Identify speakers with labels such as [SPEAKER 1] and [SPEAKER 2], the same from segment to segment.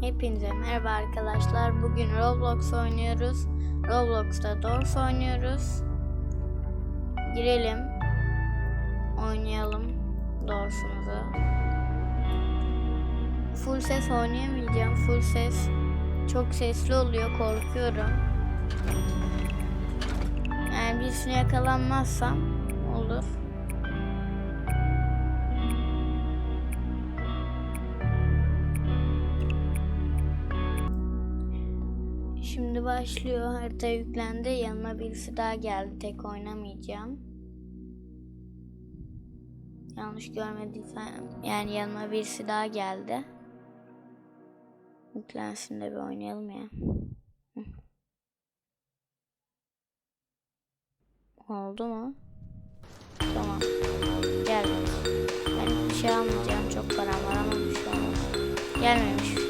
[SPEAKER 1] Hepinize merhaba arkadaşlar. Bugün Roblox oynuyoruz. Roblox'ta Doors oynuyoruz. Girelim. Oynayalım Doors'umuzu. Full ses oynayamayacağım. Full ses çok sesli oluyor. Korkuyorum. Yani birisine yakalanmazsam olur. Başlıyor. Harita yüklendi. Yanıma birisi daha geldi. Tek oynamayacağım. Yanlış görmediysem yani yanıma birisi daha geldi. Yüklensin de bir oynayalım ya. Oldu mu? Tamam. Gel. Ben bir şey almayacağım. Çok param var ama bir şey olmaz. Gelmemiş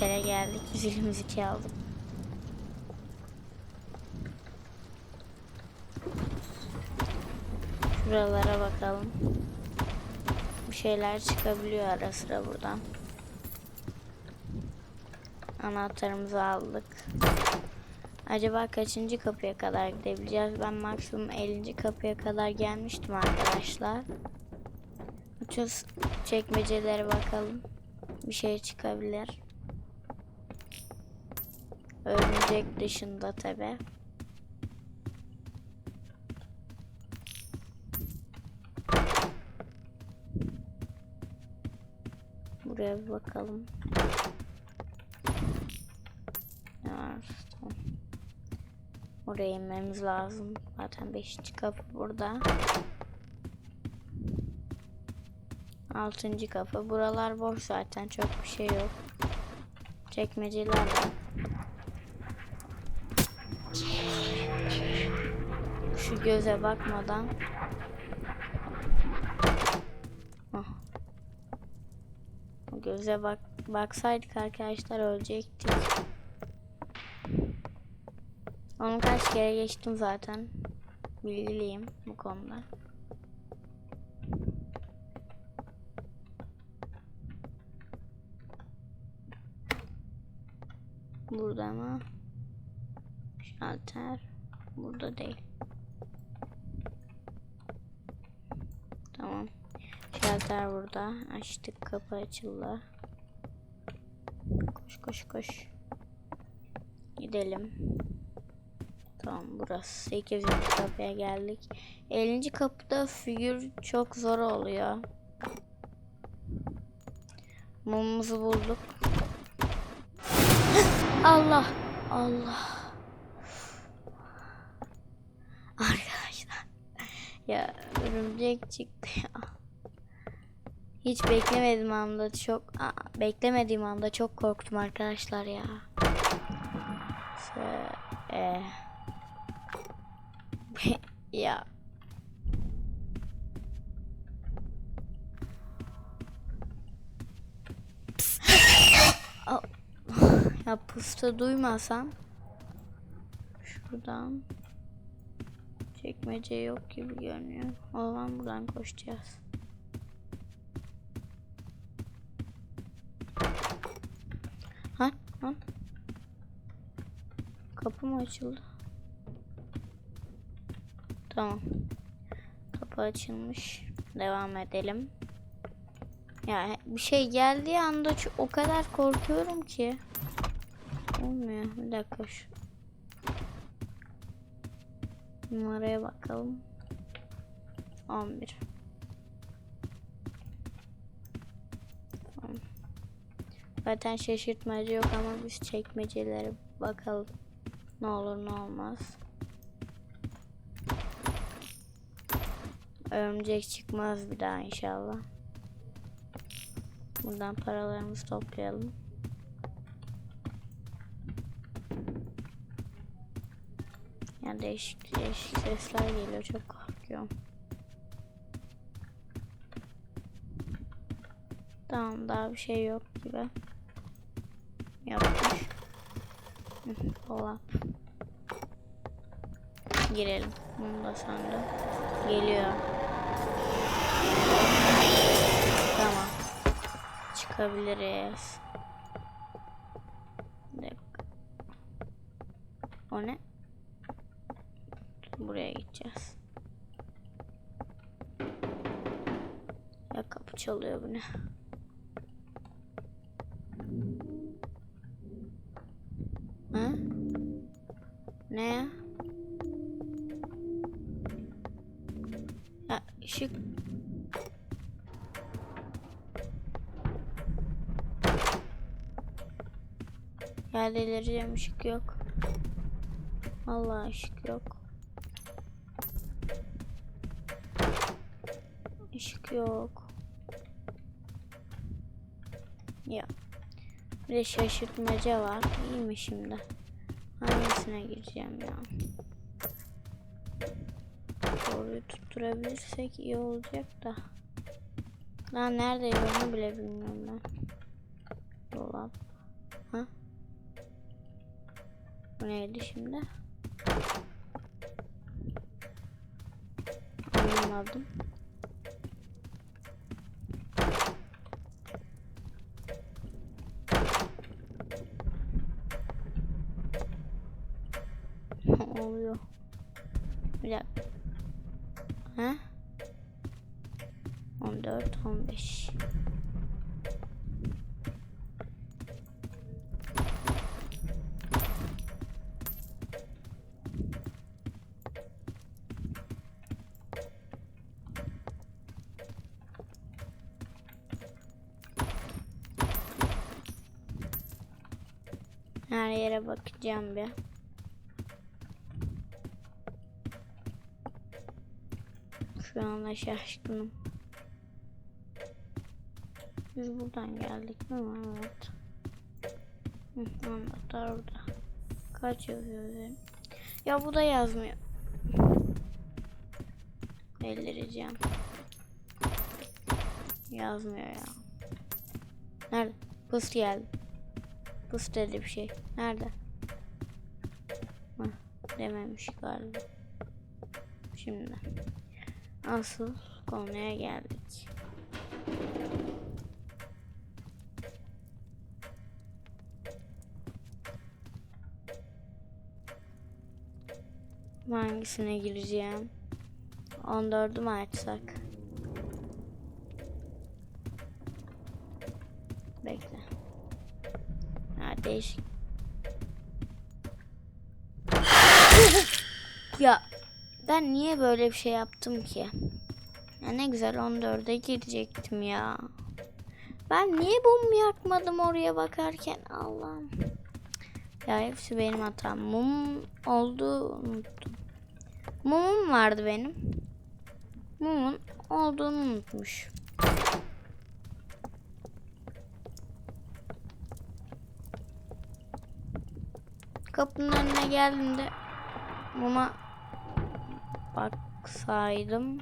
[SPEAKER 1] Otele geldik. Zilimizi iki aldık. Şuralara bakalım. Bir şeyler çıkabiliyor ara sıra buradan. Anahtarımızı aldık. Acaba kaçıncı kapıya kadar gidebileceğiz? Ben maksimum 50. kapıya kadar gelmiştim arkadaşlar. Bütün çekmecelere bakalım. Bir şey çıkabilir. Örümcek dışında tabi. Buraya bir bakalım. Ne var? Oraya inmemiz lazım. Zaten 5. kapı burada. Altıncı kapı. Buralar boş zaten. Çok bir şey yok. Çekmeceler var. Göze bakmadan. Hah. O göze bak baksaydık arkadaşlar ölecektik. Onu kaç kere geçtim zaten. Bilgiliyim bu konuda. Burada mı? Şalter. Burada değil. Tamam. Şalter burada. Açtık kapı açıldı. Koş koş koş. Gidelim. Tamam burası. 8. kapıya geldik. 50. kapıda figür çok zor oluyor. Mumumuzu bulduk. Allah. Allah. Arkadaşlar. Ya örümcek çıktı ya. Hiç beklemedim anda çok Aa, beklemediğim anda çok korktum arkadaşlar ya. Şöyle, ya. Ya pusta duymasam şuradan çekmece yok gibi görünüyor. O zaman buradan koşacağız. Ha? Kapı mı açıldı? Tamam. Kapı açılmış. Devam edelim. Ya bir şey geldiği anda o kadar korkuyorum ki. Olmuyor. Bir dakika şu. Numaraya bakalım. 11. Tamam. Zaten şaşırtmacı yok ama biz çekmecelere bakalım. Ne olur ne olmaz. Örümcek çıkmaz bir daha inşallah. Buradan paralarımızı toplayalım. Ya değişik değişik sesler geliyor çok korkuyorum. Tamam daha bir şey yok gibi. Yapmış. Dolap. Girelim. Bunu da sandım. Geliyor. çıkabiliriz. Bir dakika. O ne? Buraya gideceğiz. Ya kapı çalıyor bu ne? Ya delireceğim ışık yok. Vallahi ışık yok. Işık yok. Ya. Bir de şaşırtmaca var. İyi mi şimdi? Hangisine gireceğim ya? Doğruyu tutturabilirsek iyi olacak da. Lan nerede onu bile bilmiyorum ben. Dolap. Ha? Bu neydi şimdi? Anlamadım. Oluyor? Bir dakika. Bakacağım bir. Şu anda şaşkınım. Biz buradan geldik mi? Evet. Hı, anahtar orada. Kaç yazıyor? Ya bu da yazmıyor. Delireceğim. Yazmıyor ya. Nerede? Pıs geldi. Pıs dedi bir şey. Nerede? Dememiş galiba. Şimdi. Asıl konuya geldik. Hangisine gireceğim? 14'ü mü açsak? Bekle. Ha değişik. Ya ben niye böyle bir şey yaptım ki? Ya ne güzel 14'e girecektim ya. Ben niye mum yakmadım oraya bakarken Allah'ım. Ya hepsi benim hatam. Mum oldu unuttum. Mumum vardı benim. Mumun olduğunu unutmuş. Kapının önüne geldiğimde muma baksaydım.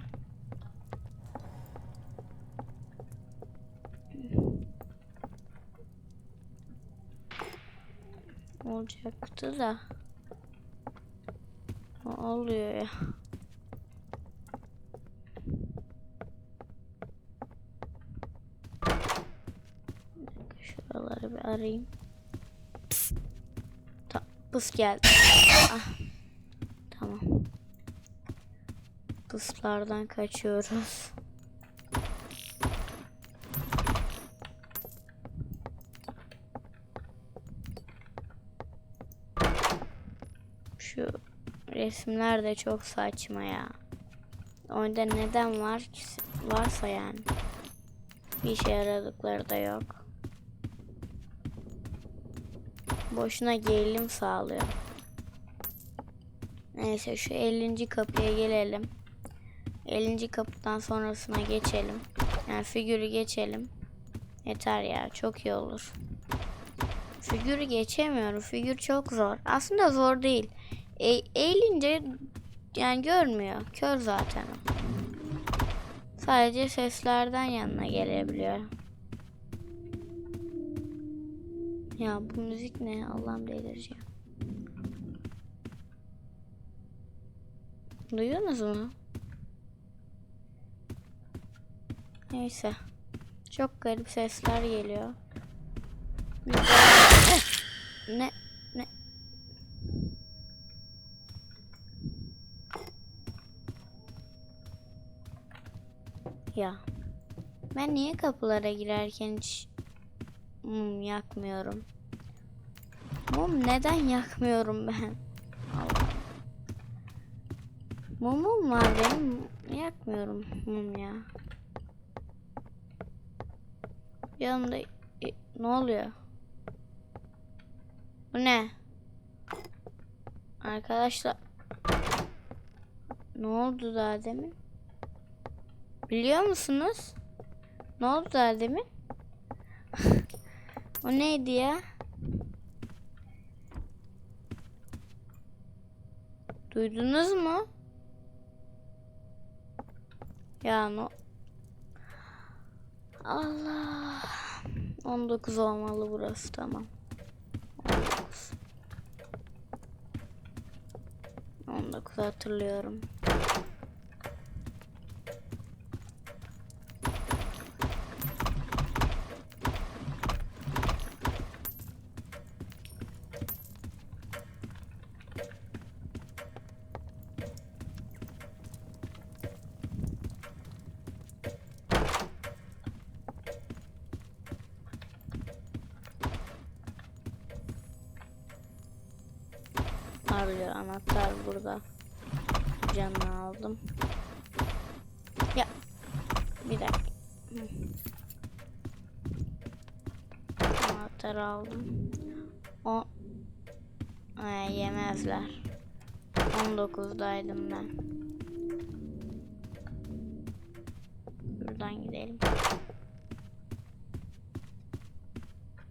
[SPEAKER 1] Olacaktı da. O oluyor ya. Şuraları bir arayayım. Pıs. Ta pıs geldi. Ah. Tamam. Pıslardan kaçıyoruz. Şu resimler de çok saçma ya. Orada neden var ki varsa yani. Bir işe yaradıkları da yok. Boşuna gerilim sağlıyor. Neyse şu 50. kapıya gelelim. 50. kapıdan sonrasına geçelim. Yani figürü geçelim. Yeter ya çok iyi olur. Figürü geçemiyorum. Figür çok zor. Aslında zor değil. E eğilince yani görmüyor. Kör zaten. Sadece seslerden yanına gelebiliyor. Ya bu müzik ne? Allah'ım delireceğim. Duyuyorsunuz mu? Neyse. Çok garip sesler geliyor. Ne? Ne? Ya. Ben niye kapılara girerken hiç mum yakmıyorum? Mum neden yakmıyorum ben? Allah. Mumum var benim. Yakmıyorum mum ya. Yanımda e, ne oluyor? Bu ne? Arkadaşlar ne oldu daha demin? Biliyor musunuz? Ne oldu daha demin? o neydi ya? Duydunuz mu? Ya no. Allah. 19 olmalı burası tamam. 19. 19 hatırlıyorum. Arıyor anahtar burada. Canını aldım. Ya bir dakika. Anahtarı aldım. O ha, yemezler. 19'daydım ben. Buradan gidelim.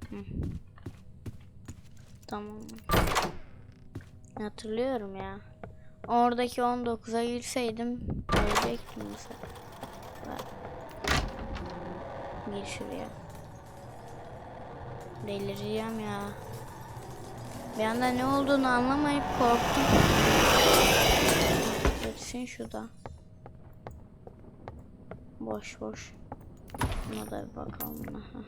[SPEAKER 1] Hı. Tamam. Hatırlıyorum ya. Oradaki 19'a girseydim ölecektim mesela. Bak. Gir şuraya. Delireceğim ya. Bir anda ne olduğunu anlamayıp korktum. Geçsin şurada. Boş boş. Buna da bir bakalım. Aha.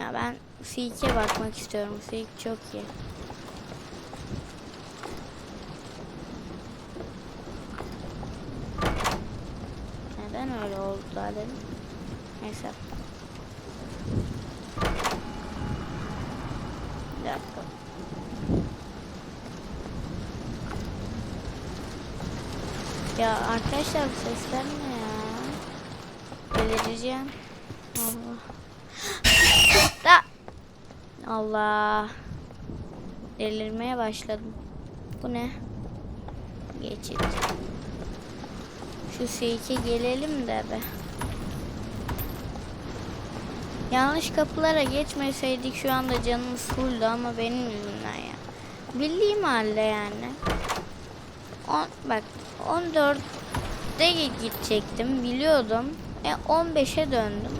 [SPEAKER 1] Ya ben Seek'e bakmak istiyorum. Seek çok iyi. Neden öyle oldu dedim. Neyse. Bir dakika. Ya arkadaşlar bu sesler ne ya? Delireceğim. Allah. Allah. Delirmeye başladım. Bu ne? Geçit. Şu seyke gelelim de be. Yanlış kapılara geçmeseydik şu anda canımız fulldü ama benim yüzümden ya. Bildiğim halde yani. On, bak 14'te gidecektim biliyordum. E 15'e döndüm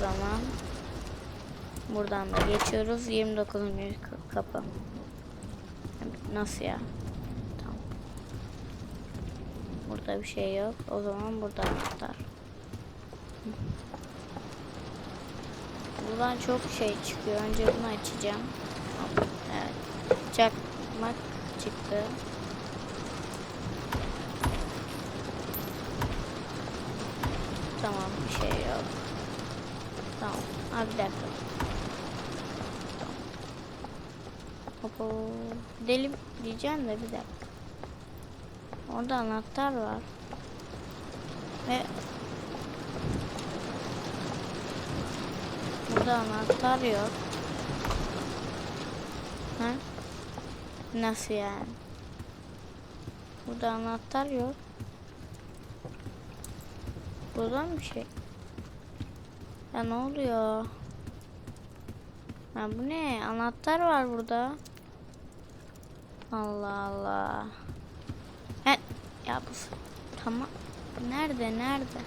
[SPEAKER 1] zaman buradan da geçiyoruz. 29. ka- kapı. Nasıl ya? Tamam. Burada bir şey yok. O zaman burada anahtar. Buradan çok şey çıkıyor. Önce bunu açacağım. Evet. Çakmak çıktı. Tamam bir şey yok. Tamam. Ha bir dakika. Hopo. Deli diyeceğim de bir dakika. Orada anahtar var. Ve burada anahtar yok. Ha? Nasıl yani? Burada anahtar yok. Buradan bir şey. Ya ne oluyor? Ha bu ne? Anahtar var burada. Allah Allah. He, ya bu tamam. Nerede nerede?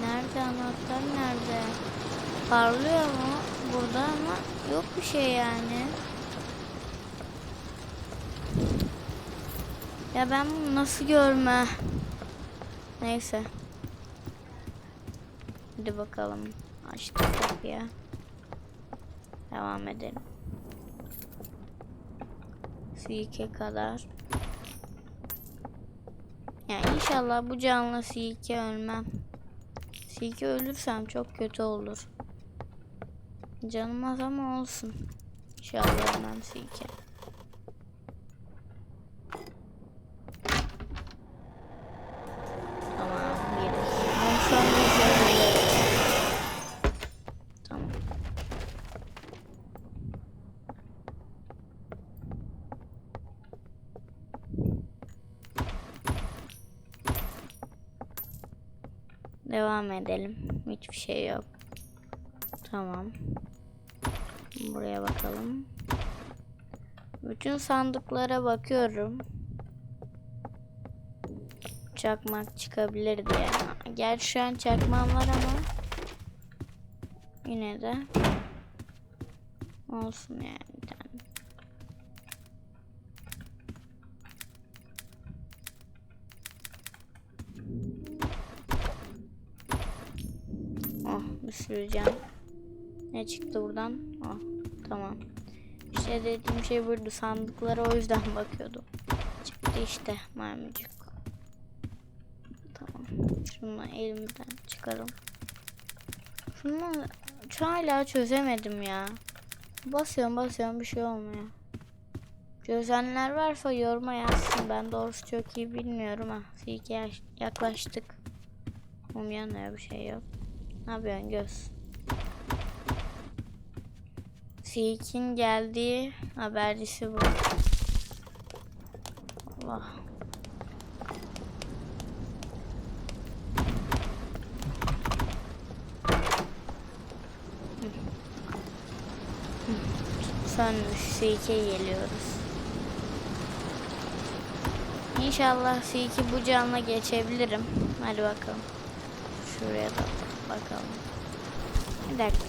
[SPEAKER 1] Nerede anahtar nerede? Parlıyor mu? Burada ama yok bir şey yani. Ya ben bunu nasıl görme? Neyse. Hadi bakalım. Açtık kapıyı. Devam edelim. Sike kadar. Ya inşallah bu canlı Sike ölmem. Sike ölürsem çok kötü olur. Canım az ama olsun. İnşallah ölmem Sike. Tamam bir. Ben şu an güzel oluyorum. Tamam. Devam edelim. Hiçbir şey yok. Tamam. Buraya bakalım. Bütün sandıklara bakıyorum. Çakmak çıkabilir diye. Gerçi şu an çakmağım var ama yine de olsun yani can. Ne çıktı buradan? Oh tamam. İşte dediğim şey buydu. Sandıklara o yüzden bakıyordum. Çıktı işte maymucuk. Tamam. Şunu elimden çıkaralım. Şunu şu hala çözemedim ya. Basıyorum basıyorum bir şey olmuyor. Çözenler varsa yoruma yazsın. Ben doğrusu çok iyi bilmiyorum ha. Silke yaş- yaklaştık. Mum yanıyor bir şey yok. Ne yapıyorsun göz? Silk'in geldiği habercisi bu. Allah. Sönmüş Silk'e geliyoruz. İnşallah Silk'i bu canla geçebilirim. Hadi bakalım. Şuraya da bakalım. Bir dakika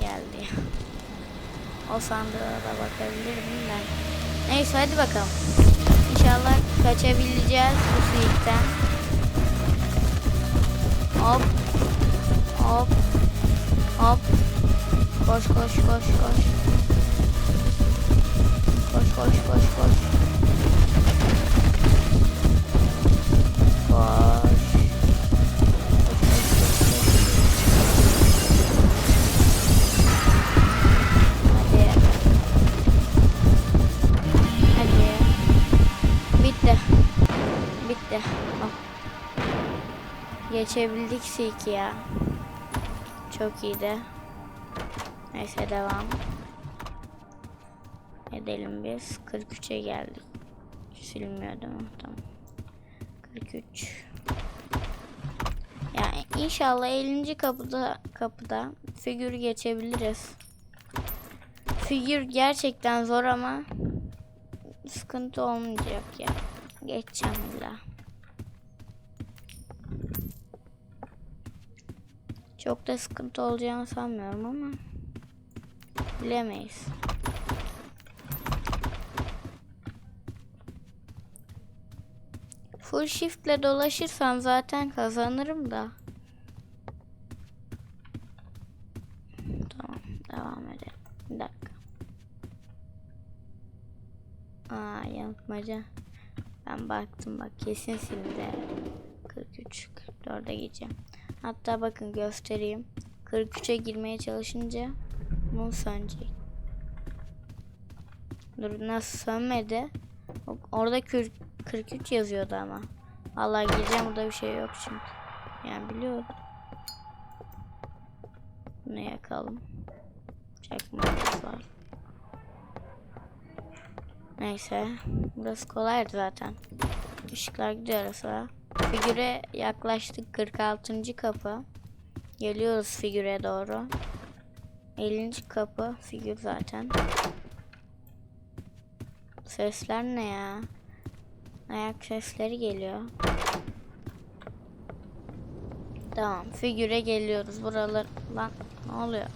[SPEAKER 1] geldi. O sandığa da bakabilir miyim ben? Neyse hadi bakalım. İnşallah kaçabileceğiz bu Silk'ten. Hop. Hop. Hop. Koş koş koş koş. Koş koş koş koş. Koş. Geçebildik Silki ya. Çok iyiydi. Neyse devam. Edelim biz. 43'e geldik. Silmiyor değil? Tamam. 43. Yani inşallah 50. kapıda kapıda figür geçebiliriz. Figür gerçekten zor ama sıkıntı olmayacak ya. Geçeceğim illa. Çok da sıkıntı olacağını sanmıyorum ama bilemeyiz. Full shiftle dolaşırsam zaten kazanırım da. Tamam, devam edelim. Bir dakika. Aa, yanıltmaca. Ben baktım bak kesin sildi. 43, 44'e gideceğim. Hatta bakın göstereyim. 43'e girmeye çalışınca bu sönecek. Dur nasıl sönmedi? Orada kür- 43 yazıyordu ama. Vallahi gireceğim burada bir şey yok çünkü. Yani biliyorum. Bunu yakalım. Çakmağımız var. Neyse. Burası kolaydı zaten. Işıklar gidiyor ara. Figüre yaklaştık. 46. kapı. Geliyoruz figüre doğru. 50. kapı. Figür zaten. Sesler ne ya? Ayak sesleri geliyor. Tamam figüre geliyoruz buralar lan ne oluyor?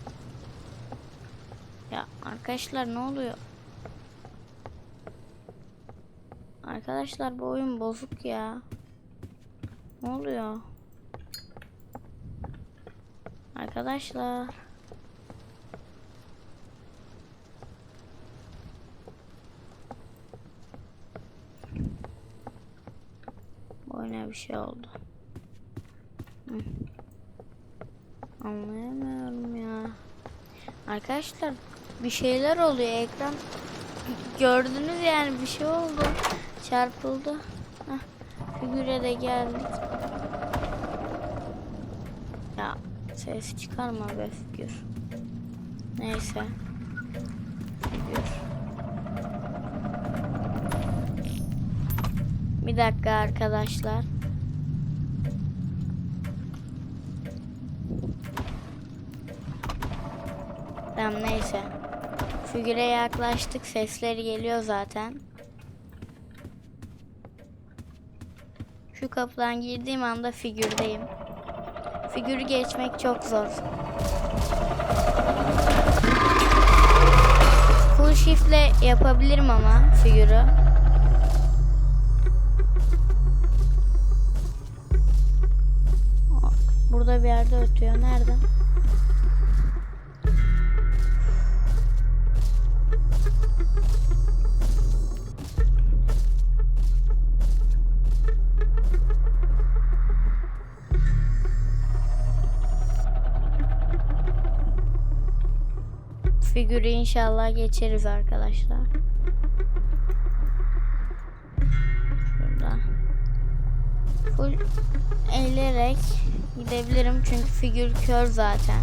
[SPEAKER 1] Ya arkadaşlar ne oluyor? Arkadaşlar bu oyun bozuk ya. Ne oluyor? Arkadaşlar. Bu oyuna bir şey oldu. Hı. Anlayamıyorum ya. Arkadaşlar bir şeyler oluyor ekran. Gördünüz yani bir şey oldu. Çarpıldı. Heh, figüre de geldik. Ya ses çıkarma be figür. Neyse. Figür. Bir dakika arkadaşlar. Tamam neyse. Figüre yaklaştık. Sesleri geliyor zaten. Şu kapıdan girdiğim anda figürdeyim. Figürü geçmek çok zor. Full shift'le yapabilirim ama figürü. Burada bir yerde ötüyor. Nerede? Figürü inşallah geçeriz arkadaşlar. Şurada. Full eğilerek gidebilirim çünkü figür kör zaten.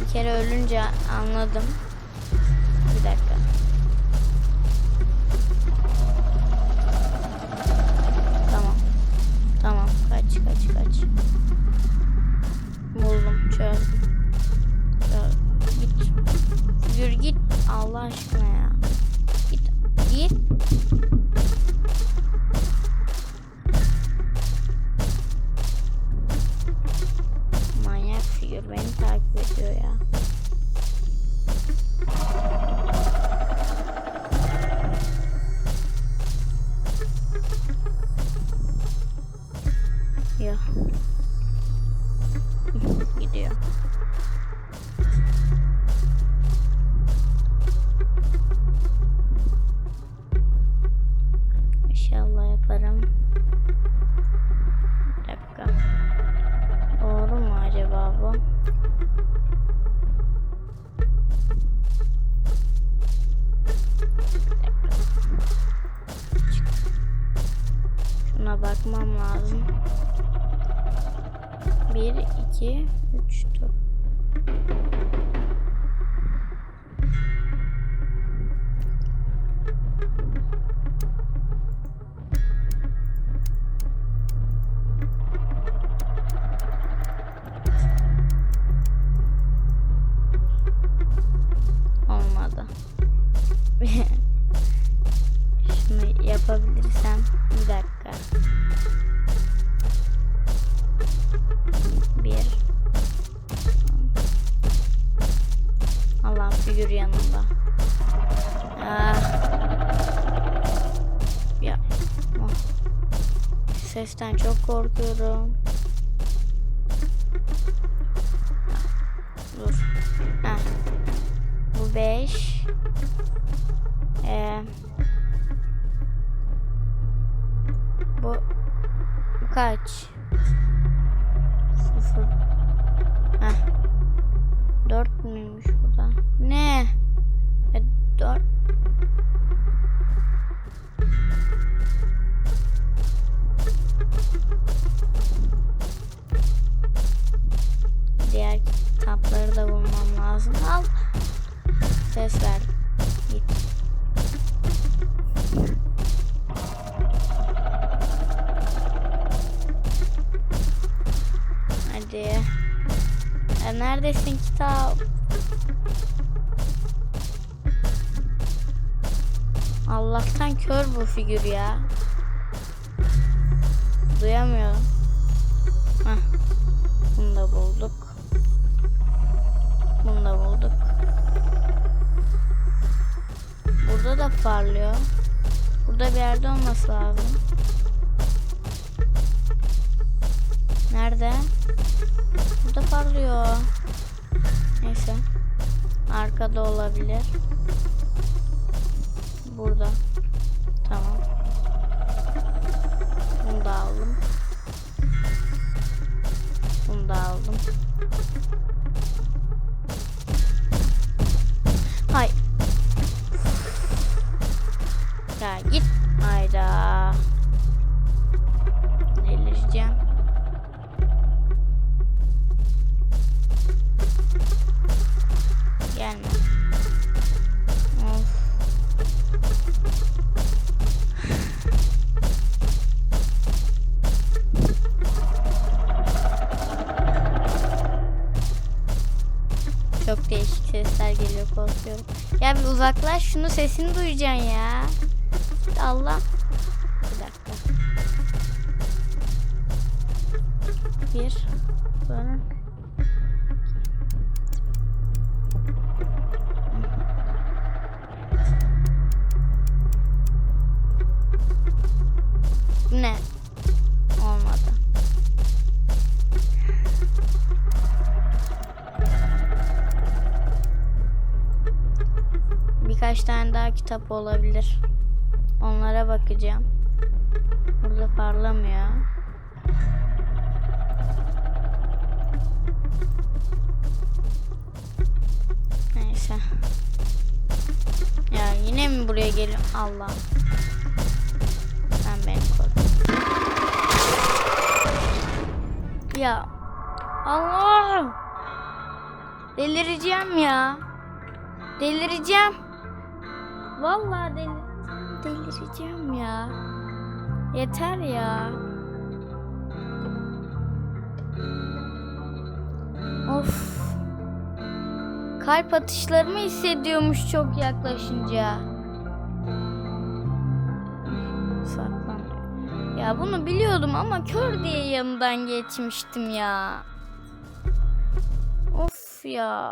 [SPEAKER 1] Bir kere ölünce anladım. Bir dakika. Tamam. Tamam. Kaç kaç kaç. Buldum. Çözdüm. Allah 1, 2, 3, 4. Kaç? Olması lazım. Nerede? Burada parlıyor. Neyse. Arkada olabilir. Uzaklaş şunu sesini duyacaksın ya. Allah. Bir dakika. Bir. Sonra. Bakacağım. Burada parlamıyor. Neyse. Ya yine mi buraya geliyor? Allah. Sen beni koru. Ya. Allah. Delireceğim ya. Delireceğim. Vallahi delir delireceğim ya. Yeter ya. Of. Kalp atışlarımı hissediyormuş çok yaklaşınca. Saklan. Ya bunu biliyordum ama kör diye yanından geçmiştim ya. Of ya.